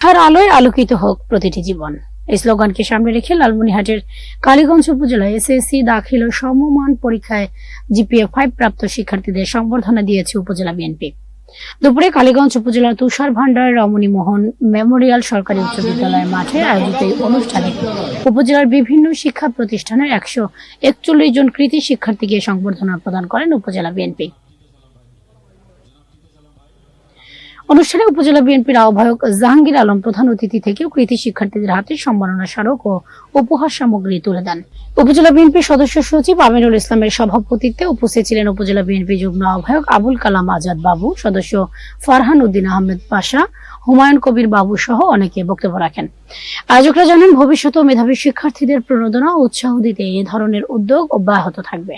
আর আলোয় আলোকিত হোক প্রতিটি জীবন। এই স্লোগানকে সামনে রেখে লালমনিহাটের কালীগঞ্জ উপজেলায় এসএসসি দাখিল ও সমমান পরীক্ষায় জিপিএ ফাইভ প্রাপ্ত শিক্ষার্থীদের সংবর্ধনা দিয়েছে উপজেলা বিএনপি। দুপুরে কালীগঞ্জ উপজেলার তুষার ভান্ডার রমণী মোহন মেমোরিয়াল সরকারি উচ্চ বিদ্যালয়ের মাঠে আয়োজিত এই অনুষ্ঠানে উপজেলার বিভিন্ন শিক্ষা প্রতিষ্ঠানের একশো একচল্লিশ জন কৃতি শিক্ষার্থীকে সংবর্ধনা প্রদান করেন উপজেলা বিএনপি। অনুষ্ঠানে উপজেলা বিএনপির আহ্বায়ক জাহাঙ্গীর আলম প্রধান অতিথি থেকে কৃতি শিক্ষার্থীদের হাতে সম্মাননা স্মারক ও উপহার সামগ্রী তুলে দেন। উপজেলা বিএনপির সদস্য সচিব আমিনুল ইসলামের সভাপতিত্বে উপস্থিত ছিলেন উপজেলা বিএনপি যুগ্ম আহ্বায়ক আবুল কালাম আজাদ বাবু, সদস্য ফারহান উদ্দিন আহমেদ পাশা, হুমায়ুন কবির বাবু সহ অনেকে বক্তব্য রাখেন। আয়োজকরা জানান ভবিষ্যতে মেধাবী শিক্ষার্থীদের প্রণোদনা উৎসাহ দিতে এ ধরনের উদ্যোগ অব্যাহত থাকবে।